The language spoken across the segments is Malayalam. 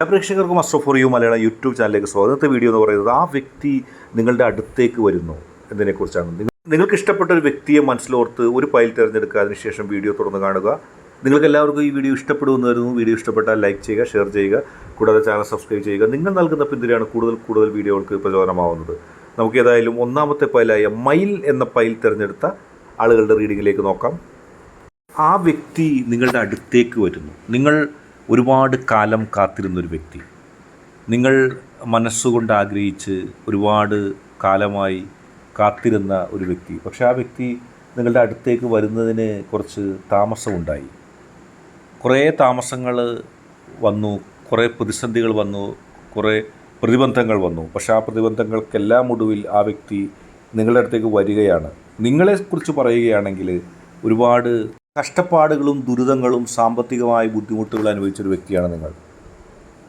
പ്രേക്ഷകർക്കും astro for you Malayalam YouTube ചാനലിലേക്ക് സ്വാഗതം. വീഡിയോ എന്ന് പറയുന്നത് ആ വ്യക്തി നിങ്ങളുടെ അടുത്തേക്ക് വരുന്നു എന്നതിനെക്കുറിച്ചാണ്. നിങ്ങൾ നിങ്ങൾക്ക് ഇഷ്ടപ്പെട്ട ഒരു വ്യക്തിയെ മനസ്സിലോർത്ത് ഒരു ഫയൽ തിരഞ്ഞെടുക്കുക അതിനുശേഷം വീഡിയോ തുറന്ന് കാണുക. നിങ്ങൾക്ക് എല്ലാവർക്കും ഈ വീഡിയോ ഇഷ്ടപ്പെടുമെന്ന് വരുന്നു വീഡിയോ ഇഷ്ടപ്പെട്ടാൽ ലൈക്ക് ചെയ്യുക ഷെയർ ചെയ്യുക. കൂടാതെ ചാനൽ സബ്സ്ക്രൈബ് ചെയ്യുക. നിങ്ങൾ നൽകുന്ന പിന്തുണയാണ് കൂടുതൽ കൂടുതൽ വീഡിയോകൾക്ക് പ്രചോദനമാവുന്നത്. നമുക്ക് ഏതായാലും ഒന്നാമത്തെ ഫയലായ മൈൽ എന്ന ഫയൽ തിരഞ്ഞെടുത്ത ആളുകളുടെ റീഡിങ്ങിലേക്ക് നോക്കാം. ആ വ്യക്തി നിങ്ങളുടെ അടുത്തേക്ക് വരുന്നു. നിങ്ങൾ ഒരുപാട് കാലം കാത്തിരുന്നൊരു വ്യക്തി. നിങ്ങൾ മനസ്സുകൊണ്ട് ആഗ്രഹിച്ച് ഒരുപാട് കാലമായി കാത്തിരുന്ന ഒരു വ്യക്തി. പക്ഷേ ആ വ്യക്തി നിങ്ങളുടെ അടുത്തേക്ക് വരുന്നതിന് കുറച്ച് താമസമുണ്ടായി. കുറേ താമസങ്ങൾ വന്നു കുറേ പ്രതിസന്ധികൾ വന്നു കുറേ പ്രതിബന്ധങ്ങൾ വന്നു. പക്ഷേ ആ പ്രതിബന്ധങ്ങൾക്കെല്ലാം ഒടുവിൽ ആ വ്യക്തി നിങ്ങളുടെ അടുത്തേക്ക് വരികയാണ്. നിങ്ങളെക്കുറിച്ച് പറയുകയാണെങ്കിൽ ഒരുപാട് കഷ്ടപ്പാടുകളും ദുരിതങ്ങളും സാമ്പത്തികമായ ബുദ്ധിമുട്ടുകൾ അനുഭവിച്ചൊരു വ്യക്തിയാണ് നിങ്ങൾ.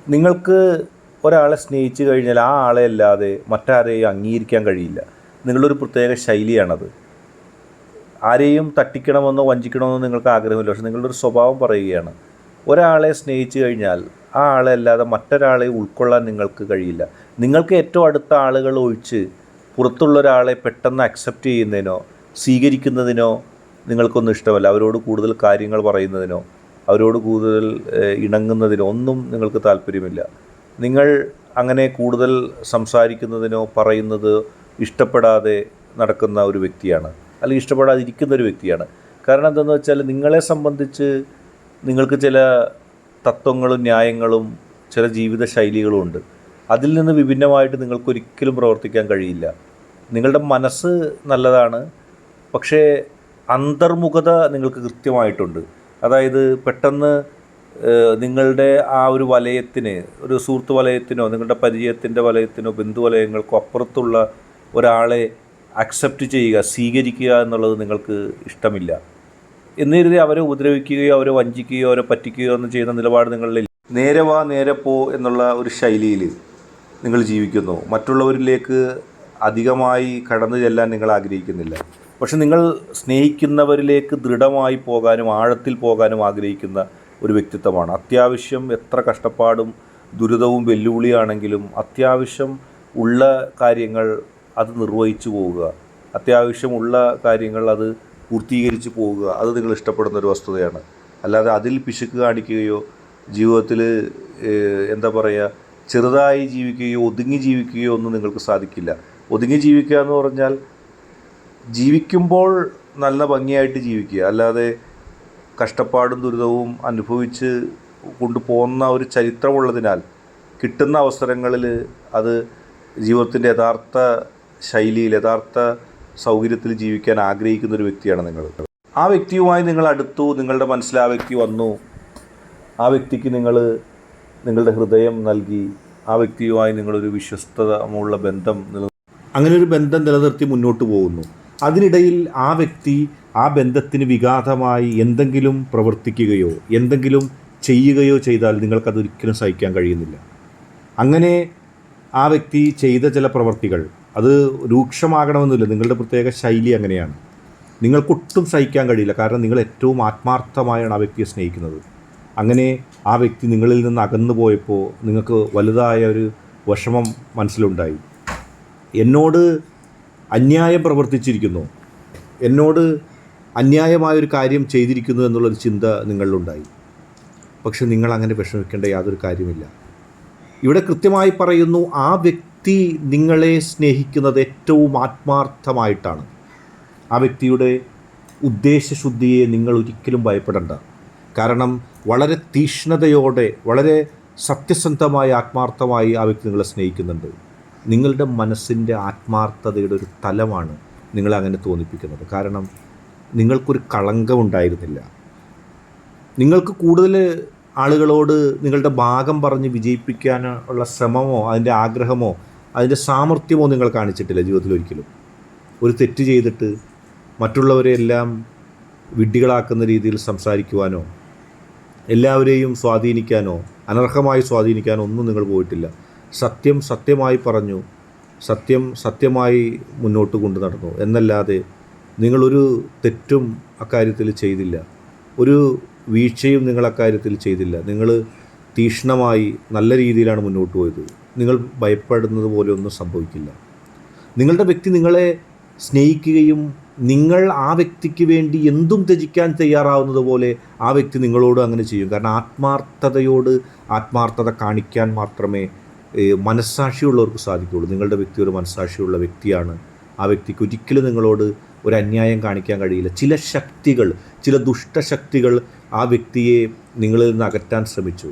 നിങ്ങൾക്ക് ഒരാളെ സ്നേഹിച്ചു കഴിഞ്ഞാൽ ആ ആളെ അല്ലാതെ മറ്റാരെയും അംഗീകരിക്കാൻ കഴിയില്ല. നിങ്ങളൊരു പ്രത്യേക ശൈലിയാണത്. ആരെയും തട്ടിക്കണമെന്നോ വഞ്ചിക്കണമെന്നോ നിങ്ങൾക്ക് ആഗ്രഹമില്ല. പക്ഷെ നിങ്ങളുടെ ഒരു സ്വഭാവം പറയുകയാണ് ഒരാളെ സ്നേഹിച്ചു കഴിഞ്ഞാൽ ആ ആളെ അല്ലാതെ മറ്റൊരാളെ ഉൾക്കൊള്ളാൻ നിങ്ങൾക്ക് കഴിയില്ല. നിങ്ങൾക്ക് ഏറ്റവും അടുത്ത ആളുകൾ ഒഴിച്ച് പുറത്തുള്ള ഒരാളെ പെട്ടെന്ന് അക്സെപ്റ്റ് ചെയ്യുന്നതിനോ സ്വീകരിക്കുന്നതിനോ നിങ്ങൾക്കൊന്നും ഇഷ്ടമല്ല. അവരോട് കൂടുതൽ കാര്യങ്ങൾ പറയുന്നതിനോ അവരോട് കൂടുതൽ ഇണങ്ങുന്നതിനോ ഒന്നും നിങ്ങൾക്ക് താല്പര്യമില്ല. നിങ്ങൾ അങ്ങനെ കൂടുതൽ സംസാരിക്കുന്നതിനോ പറയുന്നത് ഇഷ്ടപ്പെടാതെ നടക്കുന്ന ഒരു വ്യക്തിയാണ്. അല്ലെങ്കിൽ ഇഷ്ടപ്പെടാതിരിക്കുന്ന ഒരു വ്യക്തിയാണ്. കാരണം എന്താണെന്ന് വെച്ചാൽ നിങ്ങളെ സംബന്ധിച്ച് നിങ്ങൾക്ക് ചില തത്വങ്ങളും ന്യായങ്ങളും ചില ജീവിത ശൈലികളും ഉണ്ട്. അതിൽ നിന്ന് വിഭിന്നമായിട്ട് നിങ്ങൾക്കൊരിക്കലും പ്രവർത്തിക്കാൻ കഴിയില്ല. നിങ്ങളുടെ മനസ്സ് നല്ലതാണ്. പക്ഷേ അന്തർമുഖത നിങ്ങൾക്ക് കൃത്യമായിട്ടുണ്ട്. അതായത് പെട്ടെന്ന് നിങ്ങളുടെ ആ ഒരു വലയത്തിന് ഒരു സുഹൃത്ത് വലയത്തിനോ നിങ്ങളുടെ പരിചയത്തിന്റെ വലയത്തിനോ ബന്ധുവലയങ്ങൾക്കോ അപ്പുറത്തുള്ള ഒരാളെ അക്സെപ്റ്റ് ചെയ്യുക സ്വീകരിക്കുക എന്നുള്ളത് നിങ്ങൾക്ക് ഇഷ്ടമില്ല. എന്നിരുതി അവരെ ഉപദ്രവിക്കുകയോ അവരെ വഞ്ചിക്കുകയോ അവരെ പറ്റിക്കുകയോ എന്ന് ചെയ്യുന്ന നിലപാട് നിങ്ങളിൽ നേരെ വാ നേരെ പോ എന്നുള്ള ഒരു ശൈലിയിൽ നിങ്ങൾ ജീവിക്കുന്നു. മറ്റുള്ളവരിലേക്ക് അധികമായി കടന്നു ചെല്ലാൻ നിങ്ങൾ ആഗ്രഹിക്കുന്നില്ല. പക്ഷെ നിങ്ങൾ സ്നേഹിക്കുന്നവരിലേക്ക് ദൃഢമായി പോകാനും ആഴത്തിൽ പോകാനും ആഗ്രഹിക്കുന്ന ഒരു വ്യക്തിത്വമാണ്. അത്യാവശ്യം എത്ര കഷ്ടപ്പാടും ദുരിതവും വെല്ലുവിളിയാണെങ്കിലും അത്യാവശ്യം ഉള്ള കാര്യങ്ങൾ അത് നിർവഹിച്ചു പോവുക. അത്യാവശ്യമുള്ള കാര്യങ്ങൾ അത് പൂർത്തീകരിച്ച് പോവുക. അത് നിങ്ങൾ ഇഷ്ടപ്പെടുന്ന ഒരു വസ്തുതയാണ്. അല്ലാതെ അതിൽ പിശുക്ക് കാണിക്കുകയോ ജീവിതത്തിൽ എന്താ പറയുക ചെറുതായി ജീവിക്കുകയോ ഒതുങ്ങി ജീവിക്കുകയോ ഒന്നും നിങ്ങൾക്ക് സാധിക്കില്ല. ഒതുങ്ങി ജീവിക്കുക എന്ന് പറഞ്ഞാൽ ജീവിക്കുമ്പോൾ നല്ല ഭംഗിയായിട്ട് ജീവിക്കുക. അല്ലാതെ കഷ്ടപ്പാടും ദുരിതവും അനുഭവിച്ച് കൊണ്ടുപോകുന്ന ഒരു ചരിത്രമുള്ളതിനാൽ കിട്ടുന്ന അവസരങ്ങളിൽ അത് ജീവിതത്തിന്റെ യഥാർത്ഥ ശൈലിയിൽ യഥാർത്ഥ സൗകര്യത്തിൽ ജീവിക്കാൻ ആഗ്രഹിക്കുന്ന ഒരു വ്യക്തിയാണ് നിങ്ങൾ. ആ വ്യക്തിയുമായി നിങ്ങൾ അടുത്തു നിങ്ങളുടെ മനസ്സിൽ ആ വ്യക്തി വന്നു. ആ വ്യക്തിക്ക് നിങ്ങൾ നിങ്ങളുടെ ഹൃദയം നൽകി. ആ വ്യക്തിയുമായി നിങ്ങളൊരു വിശ്വസ്തമുള്ള ബന്ധം നില അങ്ങനെ ഒരു ബന്ധം നിലനിർത്തി മുന്നോട്ട് പോകുന്നു. അതിനിടയിൽ ആ വ്യക്തി ആ ബന്ധത്തിന് വിഘാതമായി എന്തെങ്കിലും പ്രവർത്തിക്കുകയോ എന്തെങ്കിലും ചെയ്യുകയോ ചെയ്താൽ നിങ്ങൾക്കത് ഒരിക്കലും സഹിക്കാൻ കഴിയുന്നില്ല. അങ്ങനെ ആ വ്യക്തി ചെയ്ത ചില പ്രവർത്തികൾ അത് രൂക്ഷമാകണമെന്നില്ല. നിങ്ങളുടെ പ്രത്യേക ശൈലി അങ്ങനെയാണ്. നിങ്ങൾക്കൊട്ടും സഹിക്കാൻ കഴിയില്ല. കാരണം നിങ്ങൾ ഏറ്റവും ആത്മാർത്ഥമായാണ് ആ വ്യക്തിയെ സ്നേഹിക്കുന്നത്. അങ്ങനെ ആ വ്യക്തി നിങ്ങളിൽ നിന്ന് അകന്നു പോയപ്പോൾ നിങ്ങൾക്ക് വലുതായ ഒരു വിഷമം മനസ്സിലുണ്ടായി. എന്നോട് അന്യായം പ്രവർത്തിച്ചിരിക്കുന്നു. എന്നോട് അന്യായമായൊരു കാര്യം ചെയ്തിരിക്കുന്നു എന്നുള്ളൊരു ചിന്ത നിങ്ങളിലുണ്ടായി. പക്ഷെ നിങ്ങൾ അങ്ങനെ വിഷമിക്കേണ്ട യാതൊരു കാര്യമില്ല. ഇവിടെ കൃത്യമായി പറയുന്നു ആ വ്യക്തി നിങ്ങളെ സ്നേഹിക്കുന്നത് ഏറ്റവും ആത്മാർത്ഥമായിട്ടാണ്. ആ വ്യക്തിയുടെ ഉദ്ദേശശുദ്ധിയെ നിങ്ങൾ ഒരിക്കലും ഭയപ്പെടേണ്ട. കാരണം വളരെ തീഷ്ണതയോടെ വളരെ സത്യസന്ധമായി ആത്മാർത്ഥമായി ആ വ്യക്തി നിങ്ങളെ സ്നേഹിക്കുന്നുണ്ട്. നിങ്ങളുടെ മനസ്സിന്റെ ആത്മാർത്ഥതയുടെ ഒരു തലമാണ് നിങ്ങളെ അങ്ങനെ തോന്നിപ്പിക്കുന്നത്. കാരണം നിങ്ങൾക്കൊരു കളങ്കം ഉണ്ടായിരുന്നില്ല. നിങ്ങൾക്ക് കൂടുതൽ ആളുകളോട് നിങ്ങളുടെ ഭാഗം പറഞ്ഞ് വിജയിപ്പിക്കാനുള്ള ശ്രമമോ അതിന്റെ ആഗ്രഹമോ അതിന്റെ സാമർഥ്യമോ നിങ്ങൾ കാണിച്ചിട്ടില്ല ജീവിതത്തിൽ ഒരിക്കലും. ഒരു തെറ്റ് ചെയ്തിട്ട് മറ്റുള്ളവരെ എല്ലാം വിഡ്ഢികളാക്കുന്ന രീതിയിൽ സംസാരിക്കുവാനോ എല്ലാവരെയും സ്വാധീനിക്കാനോ അനർഹമായി സ്വാധീനിക്കാനോ ഒന്നും നിങ്ങൾ പോയിട്ടില്ല. സത്യം സത്യമായി പറഞ്ഞു സത്യം സത്യമായി മുന്നോട്ട് കൊണ്ടു നടന്നു. എന്നല്ലാതെ നിങ്ങളൊരു തെറ്റും അക്കാര്യത്തിൽ ചെയ്തില്ല. ഒരു വീഴ്ചയും നിങ്ങൾ അക്കാര്യത്തിൽ ചെയ്തില്ല. നിങ്ങൾ തീക്ഷ്ണമായി നല്ല രീതിയിലാണ് മുന്നോട്ട് പോയത്. നിങ്ങൾ ഭയപ്പെടുന്നത് പോലെ ഒന്നും സംഭവിക്കില്ല. നിങ്ങളുടെ വ്യക്തി നിങ്ങളെ സ്നേഹിക്കുകയും നിങ്ങൾ ആ വ്യക്തിക്ക് വേണ്ടി എന്തും ത്യജിക്കാൻ തയ്യാറാവുന്നത് പോലെ ആ വ്യക്തി നിങ്ങളോട് അങ്ങനെ ചെയ്യും. കാരണം ആത്മാർത്ഥതയോട് ആത്മാർത്ഥത കാണിക്കാൻ മാത്രമേ മനസ്സാക്ഷിയുള്ളവർക്ക് സാധിക്കുകയുള്ളൂ. നിങ്ങളുടെ വ്യക്തി ഒരു മനസ്സാക്ഷിയുള്ള വ്യക്തിയാണ്. ആ വ്യക്തിക്ക് ഒരിക്കലും നിങ്ങളോട് ഒരു അന്യായം കാണിക്കാൻ കഴിയില്ല. ചില ശക്തികൾ ചില ദുഷ്ടശക്തികൾ ആ വ്യക്തിയെ നിങ്ങളിൽ നിന്ന് അകറ്റാൻ ശ്രമിച്ചു.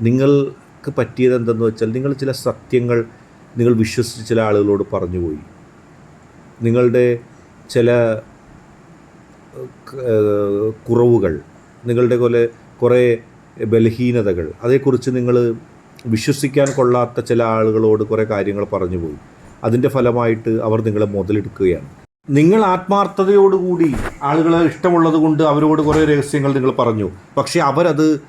നിങ്ങൾക്ക് പറ്റിയത് എന്തെന്ന് വെച്ചാൽ നിങ്ങൾ ചില സത്യങ്ങൾ നിങ്ങൾ വിശ്വസിച്ച് ചില ആളുകളോട് പറഞ്ഞുപോയി. നിങ്ങളുടെ ചില കുറവുകൾ നിങ്ങളുടെ പോലെ കുറേ ബലഹീനതകൾ അതേക്കുറിച്ച് നിങ്ങൾ വിശ്വസിക്കാൻ കൊള്ളാത്ത ചില ആളുകളോട് കുറേ കാര്യങ്ങൾ പറഞ്ഞു പോയി. അതിന്റെ ഫലമായിട്ട് അവർ നിങ്ങളെ മുതലെടുക്കുകയാണ്. നിങ്ങൾ ആത്മാർത്ഥതയോടുകൂടി ആളുകളെ ഇഷ്ടമുള്ളത് കൊണ്ട് അവരോട് കുറേ രഹസ്യങ്ങൾ നിങ്ങൾ പറഞ്ഞു. പക്ഷേ അവരത്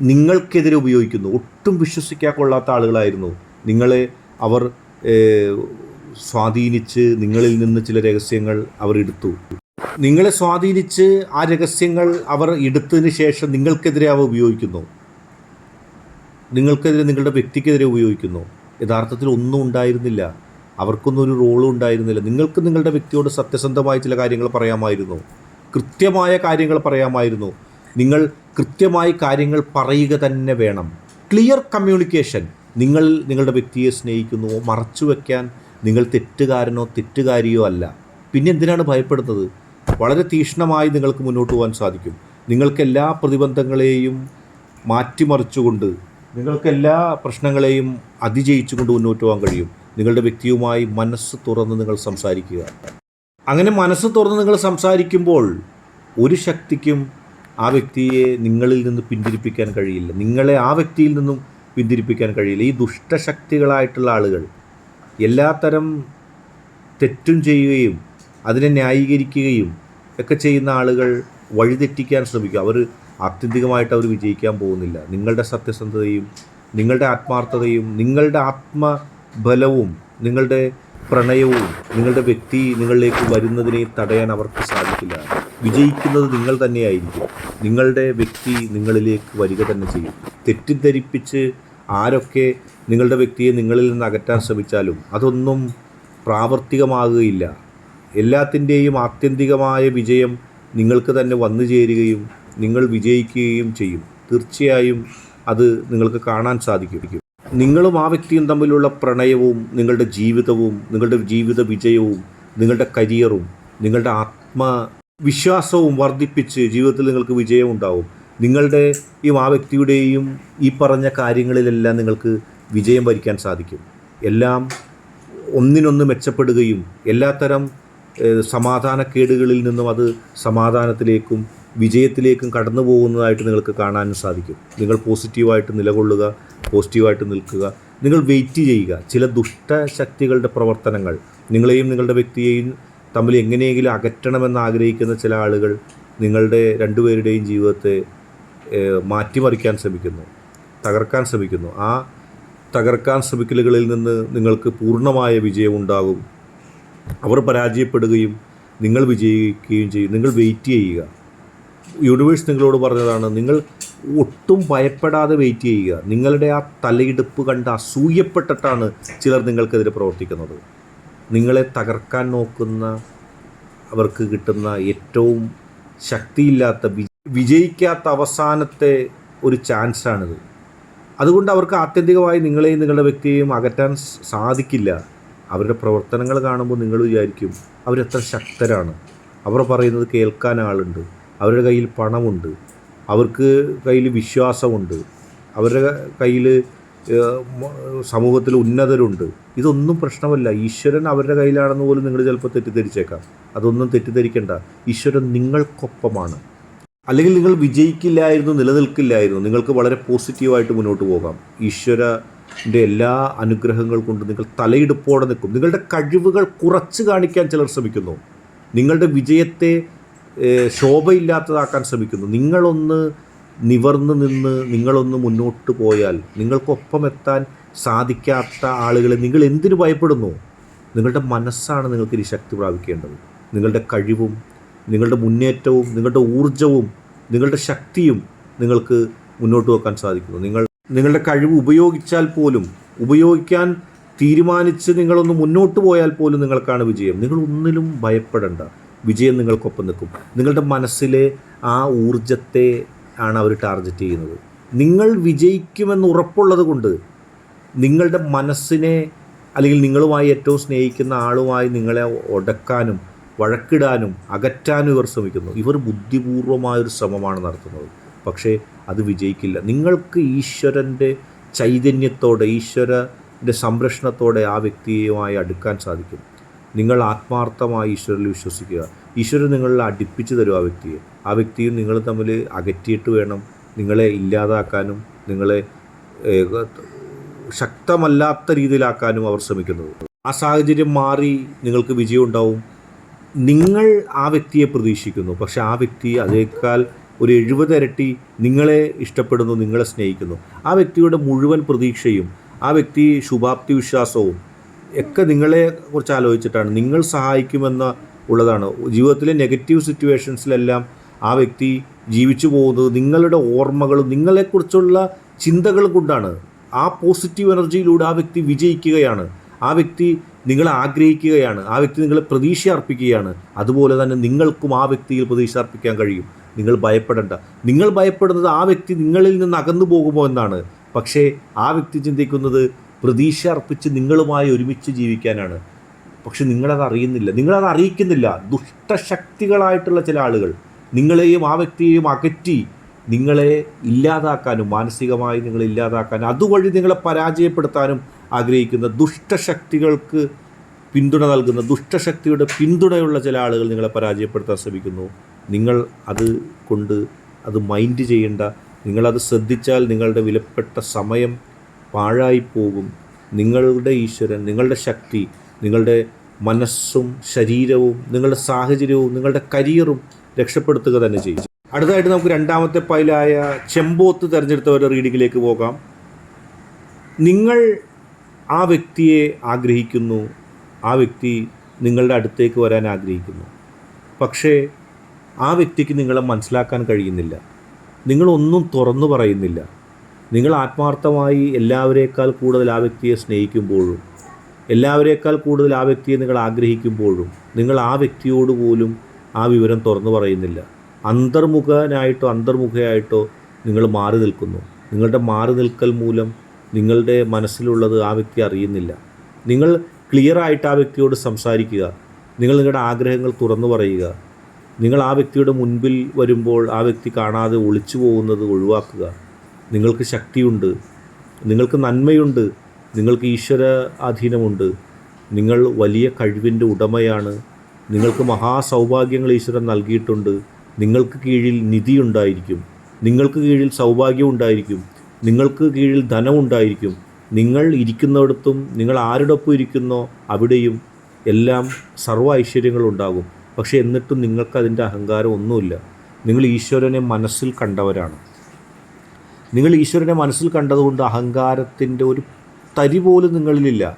നിങ്ങൾക്കെതിരെ ഉപയോഗിക്കുന്നു. ഒട്ടും വിശ്വസിക്കാൻ കൊള്ളാത്ത ആളുകളായിരുന്നു. നിങ്ങളെ അവർ സ്വാധീനിച്ച് നിങ്ങളിൽ നിന്ന് ചില രഹസ്യങ്ങൾ അവർ എടുത്തു. നിങ്ങളെ സ്വാധീനിച്ച് ആ രഹസ്യങ്ങൾ അവർ എടുത്തതിന് ശേഷം നിങ്ങൾക്കെതിരെ അവ ഉപയോഗിക്കുന്നു. നിങ്ങൾക്കെതിരെ നിങ്ങളുടെ വ്യക്തിക്കെതിരെ ഉപയോഗിക്കുന്നു. യഥാർത്ഥത്തിൽ ഒന്നും ഉണ്ടായിരുന്നില്ല. അവർക്കൊന്നും ഒരു റോളും ഉണ്ടായിരുന്നില്ല. നിങ്ങൾക്ക് നിങ്ങളുടെ വ്യക്തിയോട് സത്യസന്ധമായ ചില കാര്യങ്ങൾ പറയാമായിരുന്നു. കൃത്യമായ കാര്യങ്ങൾ പറയാമായിരുന്നു. നിങ്ങൾ കൃത്യമായി കാര്യങ്ങൾ പറയുക തന്നെ വേണം. ക്ലിയർ കമ്മ്യൂണിക്കേഷൻ നിങ്ങൾ നിങ്ങളുടെ വ്യക്തിയെ സ്നേഹിക്കുന്നുവോ മറച്ചു വയ്ക്കാൻ നിങ്ങൾ തെറ്റുകാരനോ തെറ്റുകാരിയോ അല്ല. പിന്നെ എന്തിനാണ് ഭയപ്പെടുന്നത്? വളരെ തീക്ഷ്ണമായി നിങ്ങൾക്ക് മുന്നോട്ട് പോകാൻ സാധിക്കും. നിങ്ങൾക്ക് എല്ലാ പ്രതിബന്ധങ്ങളെയും മാറ്റിമറിച്ചുകൊണ്ട് നിങ്ങൾക്ക് എല്ലാ പ്രശ്നങ്ങളെയും അതിജയിച്ചുകൊണ്ട് മുന്നോട്ട് പോകാൻ കഴിയും. നിങ്ങളുടെ വ്യക്തിയുമായി മനസ്സ് തുറന്ന് നിങ്ങൾ സംസാരിക്കുക. അങ്ങനെ മനസ്സ് തുറന്ന് നിങ്ങൾ സംസാരിക്കുമ്പോൾ ഒരു ശക്തിക്കും ആ വ്യക്തിയെ നിങ്ങളിൽ നിന്ന് പിന്തിരിപ്പിക്കാൻ കഴിയില്ല. നിങ്ങളെ ആ വ്യക്തിയിൽ നിന്നും പിന്തിരിപ്പിക്കാൻ കഴിയില്ല. ഈ ദുഷ്ടശക്തികളായിട്ടുള്ള ആളുകൾ എല്ലാത്തരം തെറ്റും ചെയ്യുകയും അതിനെ ന്യായീകരിക്കുകയും ഒക്കെ ചെയ്യുന്ന ആളുകൾ വഴിതെറ്റിക്കാൻ ശ്രമിക്കും. അവർ ആത്യന്തികമായിട്ട് അവർ വിജയിക്കാൻ പോകുന്നില്ല. നിങ്ങളുടെ സത്യസന്ധതയും നിങ്ങളുടെ ആത്മാർത്ഥതയും നിങ്ങളുടെ ആത്മബലവും നിങ്ങളുടെ പ്രണയവും നിങ്ങളുടെ വ്യക്തി നിങ്ങളിലേക്ക് വരുന്നതിനെ തടയാൻ അവർക്ക് സാധിക്കില്ല. വിജയിക്കുന്നത് നിങ്ങൾ തന്നെയായിരിക്കും. നിങ്ങളുടെ വ്യക്തി നിങ്ങളിലേക്ക് വരിക തന്നെ ചെയ്യും. തെറ്റിദ്ധരിപ്പിച്ച് ആരൊക്കെ നിങ്ങളുടെ വ്യക്തിയെ നിങ്ങളിൽ നിന്ന് അകറ്റാൻ ശ്രമിച്ചാലും അതൊന്നും പ്രാവർത്തികമാകുകയില്ല. എല്ലാത്തിന്റെയും ആത്യന്തികമായ വിജയം നിങ്ങൾക്ക് തന്നെ വന്നു ചേരുകയും നിങ്ങൾ വിജയിക്കുകയും ചെയ്യും. തീർച്ചയായും അത് നിങ്ങൾക്ക് കാണാൻ സാധിക്കും. നിങ്ങളും ആ വ്യക്തിയും തമ്മിലുള്ള പ്രണയവും നിങ്ങളുടെ ജീവിതവും നിങ്ങളുടെ ജീവിത വിജയവും നിങ്ങളുടെ കരിയറും നിങ്ങളുടെ ആത്മവിശ്വാസവും വർദ്ധിപ്പിച്ച് ജീവിതത്തിൽ നിങ്ങൾക്ക് വിജയം ഉണ്ടാവും നിങ്ങളുടെ ഈ ആ വ്യക്തിയുടെയും ഈ പറഞ്ഞ കാര്യങ്ങളിലെല്ലാം നിങ്ങൾക്ക് വിജയം വരിക്കാൻ സാധിക്കും. എല്ലാം ഒന്നിനൊന്ന് മെച്ചപ്പെടുകയും എല്ലാത്തരം സമാധാനക്കേടുകളിൽ നിന്നും അത് സമാധാനത്തിലേക്കും വിജയത്തിലേക്കും കടന്നു പോകുന്നതായിട്ട് നിങ്ങൾക്ക് കാണാൻ സാധിക്കും. നിങ്ങൾ പോസിറ്റീവായിട്ട് നിലകൊള്ളുക പോസിറ്റീവായിട്ട് നിൽക്കുക. നിങ്ങൾ വെയിറ്റ് ചെയ്യുക. ചില ദുഷ്ടശക്തികളുടെ പ്രവർത്തനങ്ങൾ നിങ്ങളെയും നിങ്ങളുടെ വ്യക്തിയെയും തമ്മിൽ എങ്ങനെയെങ്കിലും അകറ്റണമെന്ന് ആഗ്രഹിക്കുന്ന ചില ആളുകൾ നിങ്ങളുടെ രണ്ടുപേരുടെയും ജീവിതത്തെ മാറ്റിമറിക്കാൻ ശ്രമിക്കുന്നു തകർക്കാൻ ശ്രമിക്കുന്നു. ആ തകർക്കാൻ ശ്രമിക്കലുകളിൽ നിന്ന് നിങ്ങൾക്ക് പൂർണമായ വിജയം ഉണ്ടാകും അവർ പരാജയപ്പെടുകയും നിങ്ങൾ വിജയിക്കുകയും ചെയ്യും. നിങ്ങൾ വെയിറ്റ് ചെയ്യുക. യൂണിവേഴ്സ് നിങ്ങളോട് പറഞ്ഞതാണ് നിങ്ങൾ ഒട്ടും ഭയപ്പെടാതെ വെയിറ്റ് ചെയ്യുക. നിങ്ങളുടെ ആ തലയിടുപ്പ് കണ്ട് അസൂയപ്പെട്ടിട്ടാണ് ചിലർ നിങ്ങൾക്കെതിരെ പ്രവർത്തിക്കുന്നത്. നിങ്ങളെ തകർക്കാൻ നോക്കുന്ന അവർക്ക് കിട്ടുന്ന ഏറ്റവും ശക്തിയില്ലാത്ത വിജയിക്കാത്ത അവസാനത്തെ ഒരു ചാൻസാണിത് അതുകൊണ്ട് അവർക്ക് ആത്യന്തികമായി നിങ്ങളെയും നിങ്ങളുടെ വ്യക്തിയെയും അകറ്റാൻ സാധിക്കില്ല. അവരുടെ പ്രവർത്തനങ്ങൾ കാണുമ്പോൾ നിങ്ങൾ വിചാരിക്കും അവരെത്ര ശക്തരാണ്. അവർ പറയുന്നത് കേൾക്കാൻ ആളുണ്ട്. അവരുടെ കയ്യിൽ പണമുണ്ട്. അവർക്ക് കയ്യിൽ വിശ്വാസമുണ്ട്. അവരുടെ കയ്യിൽ സമൂഹത്തിൽ ഉന്നതരുണ്ട്. ഇതൊന്നും പ്രശ്നമല്ല. ഈശ്വരൻ അവരുടെ കയ്യിലാണെന്ന് പോലും നിങ്ങൾ ചിലപ്പോൾ തെറ്റിദ്ധരിച്ചേക്കാം. അതൊന്നും തെറ്റിദ്ധരിക്കേണ്ട. ഈശ്വരൻ നിങ്ങൾക്കൊപ്പമാണ്. അല്ലെങ്കിൽ നിങ്ങൾ വിജയിക്കില്ലായിരുന്നു നിലനിൽക്കില്ലായിരുന്നു. നിങ്ങൾക്ക് വളരെ പോസിറ്റീവായിട്ട് മുന്നോട്ട് പോകാം. ഈശ്വരന്റെ എല്ലാ അനുഗ്രഹങ്ങൾ കൊണ്ട് നിങ്ങൾ തലയിടുപ്പോടെ നിൽക്കും. നിങ്ങളുടെ കഴിവുകൾ കുറച്ച് കാണിക്കാൻ ചിലർ ശ്രമിക്കുന്നു. നിങ്ങളുടെ വിജയത്തെ ശോഭയില്ലാത്തതാക്കാൻ ശ്രമിക്കുന്നു. നിങ്ങളൊന്ന് നിവർന്ന് നിന്ന് നിങ്ങളൊന്ന് മുന്നോട്ട് പോയാൽ നിങ്ങൾക്കൊപ്പം എത്താൻ സാധിക്കാത്ത ആളുകളെ നിങ്ങൾ എന്തിനു ഭയപ്പെടുന്നു? നിങ്ങളുടെ മനസ്സാണ് നിങ്ങൾക്ക് ഇനി ശക്തി പ്രാപിക്കേണ്ടത്. നിങ്ങളുടെ കഴിവും നിങ്ങളുടെ മുന്നേറ്റവും നിങ്ങളുടെ ഊർജവും നിങ്ങളുടെ ശക്തിയും നിങ്ങൾക്ക് മുന്നോട്ട് വെക്കാൻ സാധിക്കുന്നു. നിങ്ങൾ നിങ്ങളുടെ കഴിവ് ഉപയോഗിച്ചാൽ പോലും ഉപയോഗിക്കാൻ തീരുമാനിച്ച് നിങ്ങളൊന്ന് മുന്നോട്ട് പോയാൽ പോലും നിങ്ങൾക്കാണ് വിജയം. നിങ്ങൾ ഒന്നിലും ഭയപ്പെടേണ്ട. വിജയം നിങ്ങൾക്കൊപ്പം നിൽക്കും. നിങ്ങളുടെ മനസ്സിലെ ആ ഊർജത്തെ ആണ് അവർ ടാർഗറ്റ് ചെയ്യുന്നത്. നിങ്ങൾ വിജയിക്കുമെന്ന് ഉറപ്പുള്ളത് കൊണ്ട് നിങ്ങളുടെ മനസ്സിനെ അല്ലെങ്കിൽ നിങ്ങളുമായി ഏറ്റവും സ്നേഹിക്കുന്ന ആളുമായി നിങ്ങളെ ഒടക്കാനും വഴക്കിടാനും അകറ്റാനും ഇവർ ശ്രമിക്കുന്നു. ഇവർ ബുദ്ധിപൂർവമായൊരു ശ്രമമാണ് നടത്തുന്നത്. പക്ഷേ അത് വിജയിക്കില്ല. നിങ്ങൾക്ക് ഈശ്വരന്റെ ചൈതന്യത്തോടെ ഈശ്വരന്റെ സംരക്ഷണത്തോടെ ആ വ്യക്തിയുമായി അടുക്കാൻ സാധിക്കും. നിങ്ങൾ ആത്മാർത്ഥമായി ഈശ്വരനിൽ വിശ്വസിക്കുക. ഈശ്വരൻ നിങ്ങളിൽ അടുപ്പിച്ച് തരും ആ വ്യക്തിയെ. ആ വ്യക്തിയും നിങ്ങൾ തമ്മിൽ അകറ്റിയിട്ട് വേണം നിങ്ങളെ ഇല്ലാതാക്കാനും നിങ്ങളെ ശക്തമല്ലാത്ത രീതിയിലാക്കാനും അവർ ശ്രമിക്കുന്നത്. ആ സാഹചര്യം മാറി നിങ്ങൾക്ക് വിജയം ഉണ്ടാവും. നിങ്ങൾ ആ വ്യക്തിയെ പ്രതീക്ഷിക്കുന്നു. പക്ഷെ ആ വ്യക്തി അതേക്കാൾ ഒരു എഴുപത് ഇരട്ടി നിങ്ങളെ ഇഷ്ടപ്പെടുന്നു നിങ്ങളെ സ്നേഹിക്കുന്നു. ആ വ്യക്തിയുടെ മുഴുവൻ പ്രതീക്ഷയും ആ വ്യക്തി ശുഭാപ്തി വിശ്വാസവും ഒക്കെ നിങ്ങളെ കുറിച്ച് ആലോചിച്ചിട്ടാണ്. നിങ്ങൾ സഹായിക്കുമെന്ന ഉള്ളതാണ്. ജീവിതത്തിലെ നെഗറ്റീവ് സിറ്റുവേഷൻസിലെല്ലാം ആ വ്യക്തി ജീവിച്ചു പോകുന്നത് നിങ്ങളുടെ ഓർമ്മകളും നിങ്ങളെക്കുറിച്ചുള്ള ചിന്തകളും കൊണ്ടാണ്. ആ പോസിറ്റീവ് എനർജിയിലൂടെ ആ വ്യക്തി വിജയിക്കുകയാണ്. ആ വ്യക്തി നിങ്ങളെ ആഗ്രഹിക്കുകയാണ്. ആ വ്യക്തി നിങ്ങളെ പ്രതീക്ഷ അർപ്പിക്കുകയാണ് അതുപോലെ തന്നെ നിങ്ങൾക്കും ആ വ്യക്തിയിൽ പ്രതീക്ഷ അർപ്പിക്കാൻ കഴിയും. നിങ്ങൾ ഭയപ്പെടേണ്ട. നിങ്ങൾ ഭയപ്പെടുന്നത് ആ വ്യക്തി നിങ്ങളിൽ നിന്ന് അകന്നു പോകുമോ എന്നാണ്. പക്ഷേ ആ വ്യക്തി ചിന്തിക്കുന്നത് പ്രതീക്ഷ അർപ്പിച്ച് നിങ്ങളുമായി ഒരുമിച്ച് ജീവിക്കാനാണ്. പക്ഷെ നിങ്ങളത് അറിയുന്നില്ല. നിങ്ങളത് അറിയിക്കുന്നില്ല. ദുഷ്ടശക്തികളായിട്ടുള്ള ചില ആളുകൾ നിങ്ങളെയും ആ വ്യക്തിയെയും അകറ്റി നിങ്ങളെ ഇല്ലാതാക്കാനും മാനസികമായി നിങ്ങളെ ഇല്ലാതാക്കാനും അതുവഴി നിങ്ങളെ പരാജയപ്പെടുത്താനും ആഗ്രഹിക്കുന്ന ദുഷ്ടശക്തികൾക്ക് പിന്തുണ നൽകുന്ന ദുഷ്ടശക്തിയുടെ പിന്തുണയുള്ള ചില ആളുകൾ നിങ്ങളെ പരാജയപ്പെടുത്താൻ ശ്രമിക്കുന്നു. നിങ്ങൾ അത് കൊണ്ട് അത് മൈൻഡ് ചെയ്യേണ്ട. നിങ്ങളത് ശ്രദ്ധിച്ചാൽ നിങ്ങളുടെ വിലപ്പെട്ട സമയം പാഴായിപ്പോകും. നിങ്ങളുടെ ഈശ്വരൻ നിങ്ങളുടെ ശക്തി നിങ്ങളുടെ മനസ്സും ശരീരവും നിങ്ങളുടെ സാഹചര്യവും നിങ്ങളുടെ കരിയറും രക്ഷപ്പെടുത്തുക തന്നെ ചെയ്യും. അടുത്തതായിട്ട് നമുക്ക് രണ്ടാമത്തെ പൈലായ ചെമ്പോത്ത് തിരഞ്ഞെടുത്തവരുടെ റീഡിങ്ങിലേക്ക് പോകാം. നിങ്ങൾ ആ വ്യക്തിയെ ആഗ്രഹിക്കുന്നു. ആ വ്യക്തി നിങ്ങളുടെ അടുത്തേക്ക് വരാൻ ആഗ്രഹിക്കുന്നു. പക്ഷേ ആ വ്യക്തിക്ക് നിങ്ങളെ മനസ്സിലാക്കാൻ കഴിയുന്നില്ല. നിങ്ങളൊന്നും തുറന്നു പറയുന്നില്ല. നിങ്ങൾ ആത്മാർത്ഥമായി എല്ലാവരേക്കാൾ കൂടുതൽ ആ വ്യക്തിയെ സ്നേഹിക്കുമ്പോഴും എല്ലാവരേക്കാൾ കൂടുതൽ ആ വ്യക്തിയെ നിങ്ങൾ ആഗ്രഹിക്കുമ്പോഴും നിങ്ങൾ ആ വ്യക്തിയോട് പോലും ആ വിവരം തുറന്നു പറയുന്നില്ല. അന്തർമുഖനായിട്ടോ അന്തർമുഖയായിട്ടോ നിങ്ങൾ മാറി നിൽക്കുന്നു. നിങ്ങളുടെ മാറി നിൽക്കൽ മൂലം നിങ്ങളുടെ മനസ്സിലുള്ളത് ആ വ്യക്തി അറിയുന്നില്ല. നിങ്ങൾ ക്ലിയറായിട്ട് ആ വ്യക്തിയോട് സംസാരിക്കുക. നിങ്ങൾ നിങ്ങളുടെ ആഗ്രഹങ്ങൾ തുറന്നു പറയുക. നിങ്ങൾ ആ വ്യക്തിയുടെ മുൻപിൽ വരുമ്പോൾ ആ വ്യക്തി കാണാതെ ഒളിച്ചു പോകുന്നത് ഒഴിവാക്കുക. നിങ്ങൾക്ക് ശക്തിയുണ്ട്. നിങ്ങൾക്ക് നന്മയുണ്ട്. നിങ്ങൾക്ക് ഈശ്വര അധീനമുണ്ട്. നിങ്ങൾ വലിയ കഴിവിന്റെ ഉടമയാണ്. നിങ്ങൾക്ക് മഹാസൗഭാഗ്യങ്ങൾ ഈശ്വരൻ നൽകിയിട്ടുണ്ട്. നിങ്ങൾക്ക് കീഴിൽ നിധി ഉണ്ടായിരിക്കും നിങ്ങൾക്ക് കീഴിൽ സൗഭാഗ്യം ഉണ്ടായിരിക്കും. നിങ്ങൾക്ക് കീഴിൽ ധനമുണ്ടായിരിക്കും നിങ്ങൾ ഇരിക്കുന്നിടത്തും നിങ്ങൾ ആരോടൊപ്പം ഇരിക്കുന്നോ അവിടെയും എല്ലാം സർവ ഐശ്വര്യങ്ങളുണ്ടാകും പക്ഷേ എന്നിട്ടും നിങ്ങൾക്ക് അതിന്റെ അഹങ്കാരം ഒന്നുമില്ല. നിങ്ങൾ ഈശ്വരനെ മനസ്സിൽ കണ്ടവരാണ്. നിങ്ങൾ ഈശ്വരനെ മനസ്സിൽ കണ്ടതുകൊണ്ട് അഹങ്കാരത്തിന്റെ ഒരു തരി പോലും നിങ്ങളിലില്ല.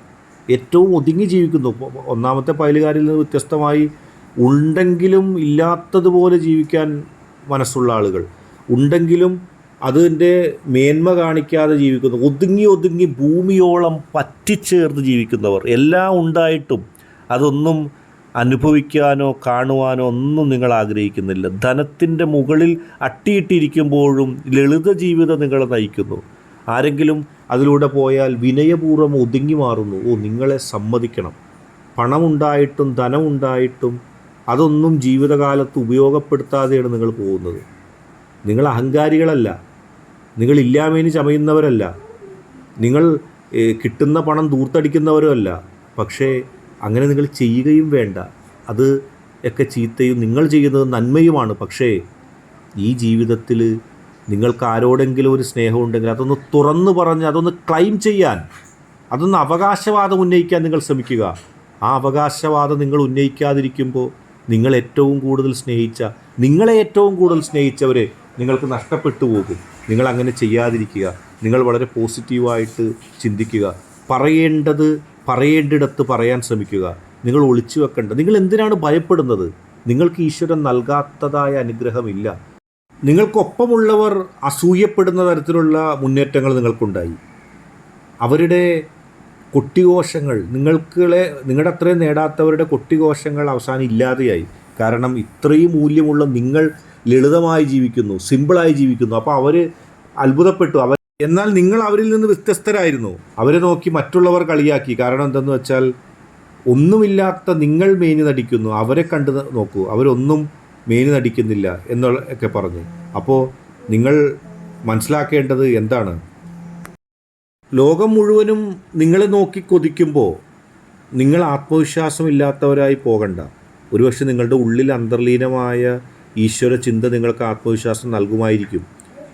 ഏറ്റവും ഒതുങ്ങി ജീവിക്കുന്നു. ഒന്നാമത്തെ പയലുകാരിൽ നിന്ന് വ്യത്യസ്തമായി ഉണ്ടെങ്കിലും ഇല്ലാത്തതുപോലെ ജീവിക്കാൻ മനസ്സുള്ള ആളുകൾ. ഉണ്ടെങ്കിലും അതിന്റെ മേന്മ കാണിക്കാതെ ജീവിക്കുന്നു. ഒതുങ്ങി ഒതുങ്ങി ഭൂമിയോളം പറ്റിച്ചേർന്ന് ജീവിക്കുന്നവർ. എല്ലാം ഉണ്ടായിട്ടും അതൊന്നും അനുഭവിക്കാനോ കാണുവാനോ ഒന്നും നിങ്ങൾ ആഗ്രഹിക്കുന്നില്ല. ധനത്തിന്റെ മുകളിൽ അട്ടിയിട്ടിരിക്കുമ്പോഴും ലളിത ജീവിതം നിങ്ങളെ നയിക്കുന്നു. ആരെങ്കിലും അതിലൂടെ പോയാൽ വിനയപൂർവം ഒതുങ്ങി മാറുന്നു. ഓ നിങ്ങളെ സമ്മതിക്കണം. പണമുണ്ടായിട്ടും ധനമുണ്ടായിട്ടും അതൊന്നും ജീവിതകാലത്ത് ഉപയോഗപ്പെടുത്താതെയാണ് നിങ്ങൾ പോകുന്നത്. നിങ്ങൾ അഹങ്കാരികളല്ല. നിങ്ങൾ ഇല്ലാമേനി ചമയുന്നവരല്ല. നിങ്ങൾ കിട്ടുന്ന പണം ദൂർത്തടിക്കുന്നവരുമല്ല പക്ഷേ അങ്ങനെ നിങ്ങൾ ചെയ്യുകയും വേണ്ട. അത് ഒക്കെ ചീത്തയും നിങ്ങൾ ചെയ്യുന്നത് നന്മയുമാണ്. പക്ഷേ ഈ ജീവിതത്തിൽ നിങ്ങൾക്ക് ആരോടെങ്കിലും ഒരു സ്നേഹമുണ്ടെങ്കിൽ അതൊന്ന് തുറന്നു പറഞ്ഞ് അതൊന്ന് ക്ലെയിം ചെയ്യാൻ അതൊന്ന് അവകാശവാദം ഉന്നയിക്കാൻ നിങ്ങൾ ശ്രമിക്കുക. ആ അവകാശവാദം നിങ്ങൾ ഉന്നയിക്കാതിരിക്കുമ്പോൾ നിങ്ങൾ ഏറ്റവും കൂടുതൽ സ്നേഹിച്ച നിങ്ങളെ ഏറ്റവും കൂടുതൽ സ്നേഹിച്ചവരെ നിങ്ങൾക്ക് നഷ്ടപ്പെട്ടു പോകും. നിങ്ങൾ അങ്ങനെ ചെയ്യാതിരിക്കുക. നിങ്ങൾ വളരെ പോസിറ്റീവായിട്ട് ചിന്തിക്കുക. പറയേണ്ടത് പറയേണ്ടിടത്ത് പറയാൻ ശ്രമിക്കുക. നിങ്ങൾ ഒളിച്ചു വെക്കേണ്ട. നിങ്ങൾ എന്തിനാണ് ഭയപ്പെടുന്നത്? നിങ്ങൾക്ക് ഈശ്വരൻ നൽകാത്തതായ അനുഗ്രഹമില്ല. നിങ്ങൾക്കൊപ്പമുള്ളവർ അസൂയപ്പെടുന്ന തരത്തിലുള്ള മുന്നേറ്റങ്ങൾ നിങ്ങൾക്കുണ്ടായി. അവരുടെ കൊട്ടിഘോഷങ്ങൾ നിങ്ങൾക്കുകളെ നിങ്ങളുടെ അത്രയും നേടാത്തവരുടെ കൊട്ടിഘോഷങ്ങൾ അവസാനം ഇല്ലാതെയായി. കാരണം ഇത്രയും മൂല്യമുള്ള നിങ്ങൾ ലളിതമായി ജീവിക്കുന്നു സിമ്പിളായി ജീവിക്കുന്നു. അപ്പോൾ അവർ അത്ഭുതപ്പെട്ടു. അവർ എന്നാൽ നിങ്ങൾ അവരിൽ നിന്ന് വ്യത്യസ്തരായിരുന്നു. അവരെ നോക്കി മറ്റുള്ളവർ കളിയാക്കി. കാരണം എന്തെന്ന് വെച്ചാൽ ഒന്നുമില്ലാത്ത നിങ്ങൾ മേനി നടിക്കുന്നു. അവരെ കണ്ട് നോക്കൂ. അവരൊന്നും മേനി നടിക്കുന്നില്ല എന്നുള്ള ഒക്കെ പറഞ്ഞ്. അപ്പോൾ നിങ്ങൾ മനസ്സിലാക്കേണ്ടത് എന്താണ്? ലോകം മുഴുവനും നിങ്ങളെ നോക്കി കൊതിക്കുമ്പോൾ നിങ്ങൾ ആത്മവിശ്വാസമില്ലാത്തവരായി പോകണ്ട. ഒരുപക്ഷെ നിങ്ങളുടെ ഉള്ളിൽ അന്തർലീനമായ ഈശ്വര ചിന്ത നിങ്ങൾക്ക് ആത്മവിശ്വാസം നൽകുമായിരിക്കും.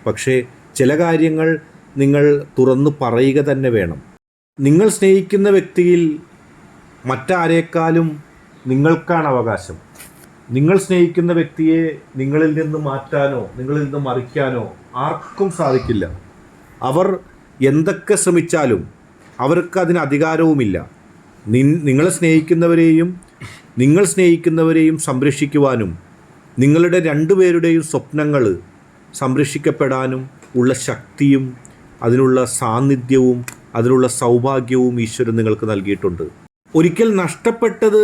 പക്ഷേ ചില കാര്യങ്ങൾ നിങ്ങൾ തുറന്നു പറയുക തന്നെ വേണം. നിങ്ങൾ സ്നേഹിക്കുന്ന വ്യക്തിയിൽ മറ്റാരേക്കാളും നിങ്ങൾക്കാണ് അവകാശം. നിങ്ങൾ സ്നേഹിക്കുന്ന വ്യക്തിയെ നിങ്ങളിൽ നിന്ന് മാറ്റാനോ നിങ്ങളിൽ നിന്ന് മറിക്കാനോ ആർക്കും സാധിക്കില്ല. അവർ എന്തൊക്കെ ശ്രമിച്ചാലും അവർക്ക് അതിന് അധികാരവുമില്ല. നിങ്ങളെ സ്നേഹിക്കുന്നവരെയും നിങ്ങൾ സ്നേഹിക്കുന്നവരെയും സംരക്ഷിക്കുവാനും നിങ്ങളുടെ രണ്ടുപേരുടെയും സ്വപ്നങ്ങൾ സംരക്ഷിക്കപ്പെടാനും ഉള്ള ശക്തിയും അതിനുള്ള സാന്നിധ്യവും അതിനുള്ള സൗഭാഗ്യവും ഈശ്വരൻ നിങ്ങൾക്ക് നൽകിയിട്ടുണ്ട്. ഒരിക്കൽ നഷ്ടപ്പെട്ടത്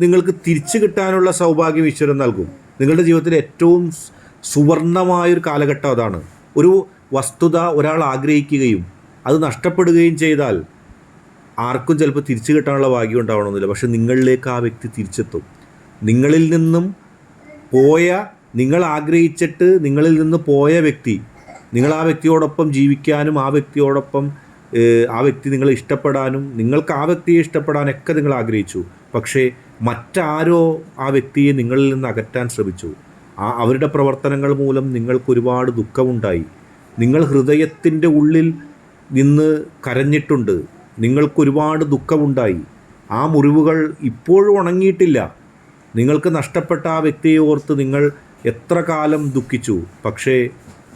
നിങ്ങൾക്ക് തിരിച്ചു കിട്ടാനുള്ള സൗഭാഗ്യം ഈശ്വരൻ നൽകും. നിങ്ങളുടെ ജീവിതത്തിൽ ഏറ്റവും സുവർണമായൊരു കാലഘട്ടം അതാണ്. ഒരു വസ്തുത ഒരാൾ ആഗ്രഹിക്കുകയും അത് നഷ്ടപ്പെടുകയും ചെയ്താൽ ആർക്കും ചിലപ്പോൾ തിരിച്ചു കിട്ടാനുള്ള ഭാഗ്യം ഉണ്ടാവണമെന്നില്ല. പക്ഷെ നിങ്ങളിലേക്ക് ആ വ്യക്തി തിരിച്ചെത്തും. നിങ്ങളിൽ നിന്നും പോയ നിങ്ങൾ ആഗ്രഹിച്ചിട്ട് നിങ്ങളിൽ നിന്ന് പോയ വ്യക്തി നിങ്ങൾ ആ വ്യക്തിയോടൊപ്പം ജീവിക്കാനും ആ വ്യക്തിയോടൊപ്പം ആ വ്യക്തി നിങ്ങളെ ഇഷ്ടപ്പെടാനും നിങ്ങൾക്ക് ആ വ്യക്തിയെ ഇഷ്ടപ്പെടാനൊക്കെ നിങ്ങൾ ആഗ്രഹിച്ചു. പക്ഷേ മറ്റാരോ ആ വ്യക്തിയെ നിങ്ങളിൽ നിന്ന് അകറ്റാൻ ശ്രമിച്ചു. ആ അവരുടെ പ്രവർത്തനങ്ങൾ മൂലം നിങ്ങൾക്ക് ഒരുപാട് ദുഃഖമുണ്ടായി. നിങ്ങൾ ഹൃദയത്തിന്റെ ഉള്ളിൽ നിന്ന് കരഞ്ഞിട്ടുണ്ട്. നിങ്ങൾക്ക് ഒരുപാട് ദുഃഖമുണ്ടായി. ആ മുറിവുകൾ ഇപ്പോഴും ഉണങ്ങിയിട്ടില്ല. നിങ്ങൾക്ക് നഷ്ടപ്പെട്ട ആ വ്യക്തിയെ ഓർത്ത് നിങ്ങൾ എത്ര കാലം ദുഃഖിച്ചു. പക്ഷേ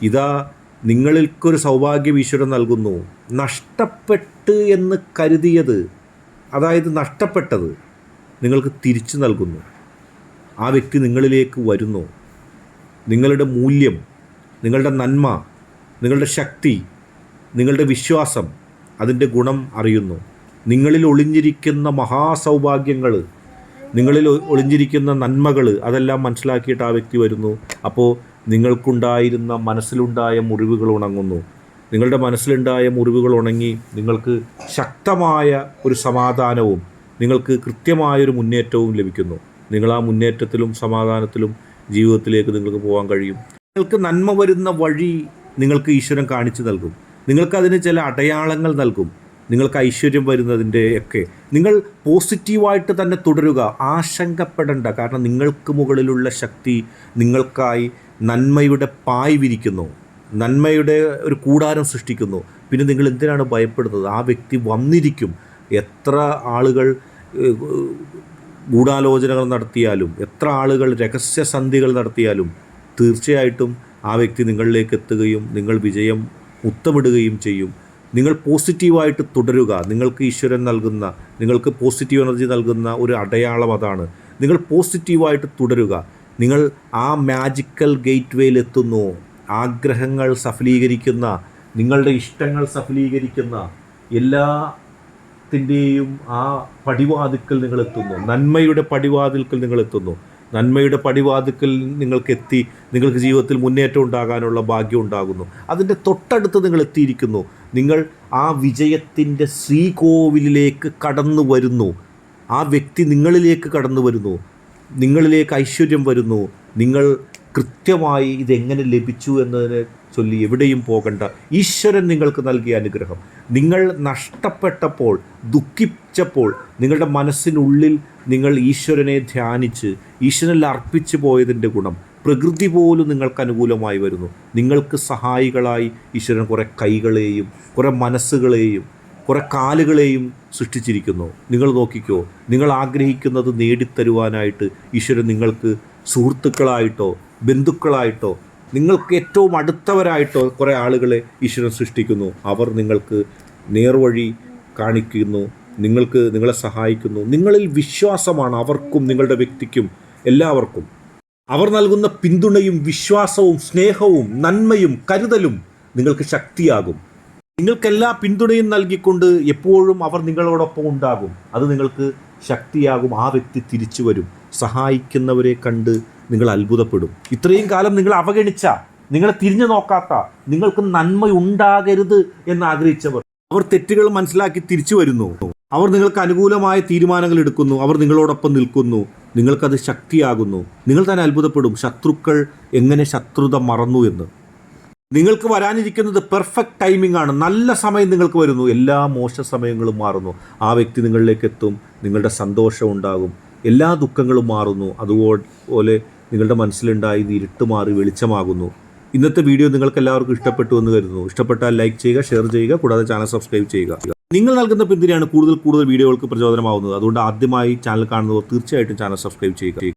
ഇതാ നിങ്ങൾക്കൊരു സൗഭാഗ്യം ഈശ്വരൻ നൽകുന്നു. നഷ്ടപ്പെട്ട് എന്ന് കരുതിയത് അതായത് നഷ്ടപ്പെട്ടത് നിങ്ങൾക്ക് തിരിച്ചു നൽകുന്നു. ആ വ്യക്തി നിങ്ങളിലേക്ക് വരുന്നു. നിങ്ങളുടെ മൂല്യം നിങ്ങളുടെ നന്മ നിങ്ങളുടെ ശക്തി നിങ്ങളുടെ വിശ്വാസം അതിന്റെ ഗുണം അറിയുന്നു. നിങ്ങളിൽ ഒളിഞ്ഞിരിക്കുന്ന മഹാസൗഭാഗ്യങ്ങൾ നിങ്ങളിൽ ഒളിഞ്ഞിരിക്കുന്ന നന്മകൾ അതെല്ലാം മനസ്സിലാക്കിയിട്ട് ആ വ്യക്തി വരുന്നു. അപ്പോൾ നിങ്ങൾക്കുണ്ടായിരുന്ന മനസ്സിലുണ്ടായ മുറിവുകൾ ഉണങ്ങുന്നു. നിങ്ങളുടെ മനസ്സിലുണ്ടായ മുറിവുകൾ ഉണങ്ങി നിങ്ങൾക്ക് ശക്തമായ ഒരു സമാധാനവും നിങ്ങൾക്ക് കൃത്യമായൊരു മുന്നേറ്റവും ലഭിക്കുന്നു. നിങ്ങൾ ആ മുന്നേറ്റത്തിലും സമാധാനത്തിലും ജീവിതത്തിലേക്ക് നിങ്ങൾക്ക് പോകാൻ കഴിയും. നിങ്ങൾക്ക് നന്മ വരുന്ന വഴി നിങ്ങൾക്ക് ഈശ്വരൻ കാണിച്ചു നൽകും. നിങ്ങൾക്കതിന് ചില അടയാളങ്ങൾ നൽകും. നിങ്ങൾക്ക് ഐശ്വര്യം വരുന്നതിന്റെ ഒക്കെ. നിങ്ങൾ പോസിറ്റീവായിട്ട് തന്നെ തുടരുക. ആശങ്കപ്പെടേണ്ട. കാരണം നിങ്ങൾക്ക് മുകളിലുള്ള ശക്തി നിങ്ങൾക്കായി നന്മയുടെ പായ് വിരിക്കുന്നു. നന്മയുടെ ഒരു കൂടാരം സൃഷ്ടിക്കുന്നു. പിന്നെ നിങ്ങൾ എന്തിനാണ് ഭയപ്പെടുന്നത്? ആ വ്യക്തി വന്നിരിക്കും. എത്ര ആളുകൾ ഗൂഢാലോചനകൾ നടത്തിയാലും എത്ര ആളുകൾ രഹസ്യ സന്ധികൾ നടത്തിയാലും തീർച്ചയായിട്ടും ആ വ്യക്തി നിങ്ങളിലേക്ക് എത്തുകയും നിങ്ങൾ വിജയം മുത്തമിടുകയും ചെയ്യും. നിങ്ങൾ പോസിറ്റീവായിട്ട് തുടരുക. നിങ്ങൾക്ക് ഈശ്വരൻ നൽകുന്ന നിങ്ങൾക്ക് പോസിറ്റീവ് എനർജി നൽകുന്ന ഒരു അടയാളം അതാണ്. നിങ്ങൾ പോസിറ്റീവായിട്ട് തുടരുക. നിങ്ങൾ ആ മാജിക്കൽ ഗേറ്റ് വേയിലെത്തുന്നു ആഗ്രഹങ്ങൾ സഫലീകരിക്കുന്ന നിങ്ങളുടെ ഇഷ്ടങ്ങൾ സഫലീകരിക്കുന്ന എല്ലാ ത്തിന്റെയും ആ പടിവാതിക്കൽ നിങ്ങളെത്തുന്നു നന്മയുടെ പടിവാതിൽക്കൽ നിങ്ങളെത്തുന്നു നന്മയുടെ പടിവാതിക്കൽ നിങ്ങൾക്കെത്തി നിങ്ങൾക്ക് ജീവിതത്തിൽ മുന്നേറ്റം ഉണ്ടാകാനുള്ള ഭാഗ്യം ഉണ്ടാകുന്നു. അതിന്റെ തൊട്ടടുത്ത് നിങ്ങൾ എത്തിയിരിക്കുന്നു. നിങ്ങൾ ആ വിജയത്തിന്റെ ശ്രീകോവിലിലേക്ക് കടന്നു വരുന്നു. ആ വ്യക്തി നിങ്ങളിലേക്ക് കടന്നു വരുന്നു. നിങ്ങളിലേക്ക് ഐശ്വര്യം വരുന്നു. നിങ്ങൾ കൃത്യമായി ഇതെങ്ങനെ ലഭിച്ചു എന്നതിനെ ചൊല്ലി എവിടെയും പോകണ്ട. ഈശ്വരൻ നിങ്ങൾക്ക് നൽകിയ അനുഗ്രഹം. നിങ്ങൾ നഷ്ടപ്പെട്ടപ്പോൾ ദുഃഖിച്ചപ്പോൾ നിങ്ങളുടെ മനസ്സിനുള്ളിൽ നിങ്ങൾ ഈശ്വരനെ ധ്യാനിച്ച് ഈശ്വരനിൽ അർപ്പിച്ചു പോയതിന്റെ ഗുണം പ്രകൃതി പോലും നിങ്ങൾക്ക് അനുകൂലമായി വരുന്നു. നിങ്ങൾക്ക് സഹായികളായി ഈശ്വരൻ കുറേ കൈകളെയും കുറേ മനസ്സുകളെയും കുറേ കാലുകളെയും സൃഷ്ടിച്ചിരിക്കുന്നു. നിങ്ങൾ നോക്കിക്കോ നിങ്ങൾ ആഗ്രഹിക്കുന്നത് നേടിത്തരുവാനായിട്ട് ഈശ്വരൻ നിങ്ങൾക്ക് സുഹൃത്തുക്കളായിട്ടോ ബന്ധുക്കളായിട്ടോ നിങ്ങൾക്ക് ഏറ്റവും അടുത്തവരായിട്ടോ കുറേ ആളുകളെ ഈശ്വരൻ സൃഷ്ടിക്കുന്നു. അവർ നിങ്ങൾക്ക് നേർവഴി കാണിക്കുന്നു നിങ്ങൾക്ക് നിങ്ങളെ സഹായിക്കുന്നു. നിങ്ങളിൽ വിശ്വാസമാണ് അവർക്കും നിങ്ങളുടെ വ്യക്തിക്കും എല്ലാവർക്കും. അവർ നൽകുന്ന പിന്തുണയും വിശ്വാസവും സ്നേഹവും നന്മയും കരുതലും നിങ്ങൾക്ക് ശക്തിയാകും. നിങ്ങൾക്കെല്ലാ പിന്തുണയും നൽകിക്കൊണ്ട് എപ്പോഴും അവർ നിങ്ങളോടൊപ്പം ഉണ്ടാകും. അത് നിങ്ങൾക്ക് ശക്തിയാകും. ആ വ്യക്തി തിരിച്ചു വരും. സഹായിക്കുന്നവരെ കണ്ട് നിങ്ങൾ അത്ഭുതപ്പെടും. ഇത്രയും കാലം നിങ്ങൾ അവഗണിച്ച നിങ്ങളെ തിരിഞ്ഞു നോക്കാത്ത നിങ്ങൾക്ക് നന്മ ഉണ്ടാകരുത് എന്ന് ആഗ്രഹിച്ചവർ അവർ തെറ്റുകൾ മനസ്സിലാക്കി തിരിച്ചു വരുന്നു. അവർ നിങ്ങൾക്ക് അനുകൂലമായ തീരുമാനങ്ങൾ എടുക്കുന്നു. അവർ നിങ്ങളോടൊപ്പം നിൽക്കുന്നു. നിങ്ങൾക്കത് ശക്തിയാകുന്നു. നിങ്ങൾ തന്നെ അത്ഭുതപ്പെടും. ശത്രുക്കൾ എങ്ങനെ ശത്രുത മറന്നു എന്ന്. നിങ്ങൾക്ക് വരാനിരിക്കുന്നത് പെർഫെക്റ്റ് ടൈമിംഗ് ആണ്. നല്ല സമയം നിങ്ങൾക്ക് വരുന്നു. എല്ലാ മോശ സമയങ്ങളും മാറുന്നു. ആ വ്യക്തി നിങ്ങളിലേക്ക് എത്തും. നിങ്ങളുടെ സന്തോഷം ഉണ്ടാകും. എല്ലാ ദുഃഖങ്ങളും മാറുന്നു. അതുപോലെ നിങ്ങളുടെ മനസ്സിലുണ്ടായി ഇരുട്ട് മാറി വെളിച്ചമാകുന്നു. ഇന്നത്തെ വീഡിയോ നിങ്ങൾക്ക് എല്ലാവർക്കും ഇഷ്ടപ്പെട്ടു എന്ന് കരുതുന്നു. ഇഷ്ടപ്പെട്ടാൽ ലൈക്ക് ചെയ്യുക ഷെയർ ചെയ്യുക കൂടാതെ ചാനൽ സബ്സ്ക്രൈബ് ചെയ്യുക. നിങ്ങൾ നൽകുന്ന പിന്തുണയാണ് കൂടുതൽ കൂടുതൽ വീഡിയോകൾക്ക് പ്രചോദനമാവുന്നത്. അതുകൊണ്ട് ആദ്യമായി ചാനൽ കാണുന്നവർ തീർച്ചയായിട്ടും ചാനൽ സബ്സ്ക്രൈബ് ചെയ്യുക.